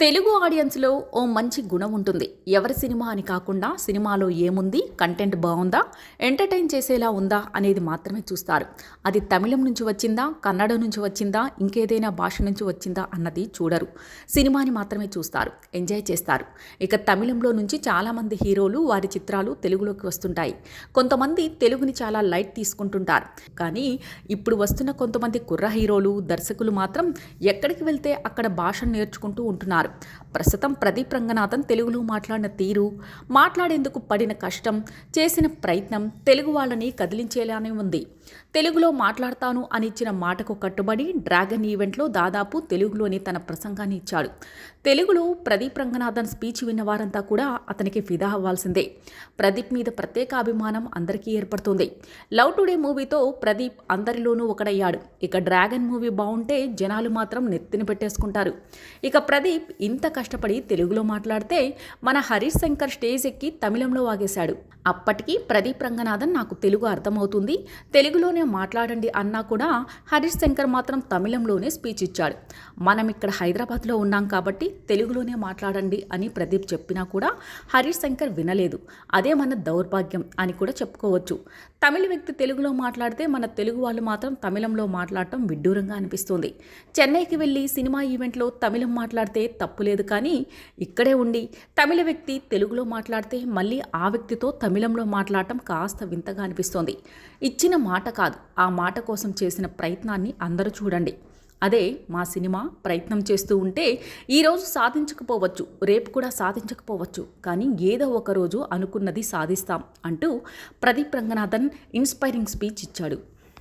తెలుగు ఆడియన్స్లో ఓ మంచి గుణం ఉంటుంది. ఎవరి సినిమా అని కాకుండా సినిమాలో ఏముంది కంటెంట్ బాగుందా ఎంటర్టైన్ చేసేలా ఉందా అనేది మాత్రమే చూస్తారు. అది తమిళం నుంచి వచ్చిందా కన్నడ నుంచి వచ్చిందా ఇంకేదైనా భాష నుంచి వచ్చిందా అన్నది చూడరు. సినిమాని మాత్రమే చూస్తారు ఎంజాయ్ చేస్తారు. ఇక తమిళంలో నుంచి చాలామంది హీరోలు వారి చిత్రాలు తెలుగులోకి వస్తుంటాయి. కొంతమంది తెలుగుని చాలా లైట్ తీసుకుంటుంటారు. కానీ ఇప్పుడు వస్తున్న కొంతమంది కుర్ర హీరోలు దర్శకులు మాత్రం ఎక్కడికి వెళ్తే అక్కడ భాష నేర్చుకుంటూ ఉంటున్నారు. ప్రస్తుతం ప్రదీప్ రంగనాథన్ తెలుగులో మాట్లాడిన తీరు మాట్లాడేందుకు పడిన కష్టం చేసిన ప్రయత్నం తెలుగు వాళ్ళని కదిలించేలానే ఉంది. తెలుగులో మాట్లాడతాను అని ఇచ్చిన మాటకు కట్టుబడి డ్రాగన్ ఈవెంట్లో దాదాపు తెలుగులోని తన ప్రసంగాన్ని ఇచ్చాడు. తెలుగులో ప్రదీప్ రంగనాథన్ స్పీచ్ విన్న వారంతా కూడా అతనికి ఫిదా అవ్వాల్సిందే. ప్రదీప్ మీద ప్రత్యేక అభిమానం అందరికీ ఏర్పడుతుంది. లవ్ టుడే మూవీతో ప్రదీప్ అందరిలోనూ ఒకడయ్యాడు ఇక డ్రాగన్ మూవీ బాగుంటే జనాలు మాత్రం నెత్తిన పెట్టేసుకుంటారు. ఇక ప్రదీప్ ఇంత కష్టపడి తెలుగులో మాట్లాడితే మన హరీష్ శంకర్ స్టేజ్ ఎక్కి తమిళంలో వాగేశాడు. అప్పటికి ప్రదీప్ రంగనాథన్ నాకు తెలుగు అర్థమవుతుంది. తెలుగులోనే మాట్లాడండి అన్నా కూడా హరీష్ శంకర్ మాత్రం తమిళంలోనే స్పీచ్ ఇచ్చాడు. మనం ఇక్కడ హైదరాబాద్లో ఉన్నాం కాబట్టి తెలుగులోనే మాట్లాడండి అని ప్రదీప్ చెప్పినా కూడా హరీష్ శంకర్ వినలేదు. అదే మన దౌర్భాగ్యం అని కూడా చెప్పుకోవచ్చు. తమిళ వ్యక్తి తెలుగులో మాట్లాడితే మన తెలుగు వాళ్ళు మాత్రం తమిళంలో మాట్లాడటం విడ్డూరంగా అనిపిస్తుంది. చెన్నైకి వెళ్ళి సినిమా ఈవెంట్లో తమిళం మాట్లాడితే తప్పులేదు కానీ ఇక్కడే ఉండి తమిళ వ్యక్తి తెలుగులో మాట్లాడితే మళ్ళీ ఆ వ్యక్తితో తమిళంలో మాట్లాడటం కాస్త వింతగా అనిపిస్తోంది. ఇచ్చిన మాట కాదు ఆ మాట కోసం చేసిన ప్రయత్నాన్ని అందరూ చూడండి. అదే మా సినిమా ప్రయత్నం చేస్తూ ఉంటే ఈరోజు సాధించకపోవచ్చు రేపు కూడా సాధించకపోవచ్చు కానీ ఏదో ఒక రోజు అనుకున్నది సాధిస్తాం అంటూ ప్రదీప్ రంగనాథన్ ఇన్స్పైరింగ్ స్పీచ్ ఇచ్చాడు.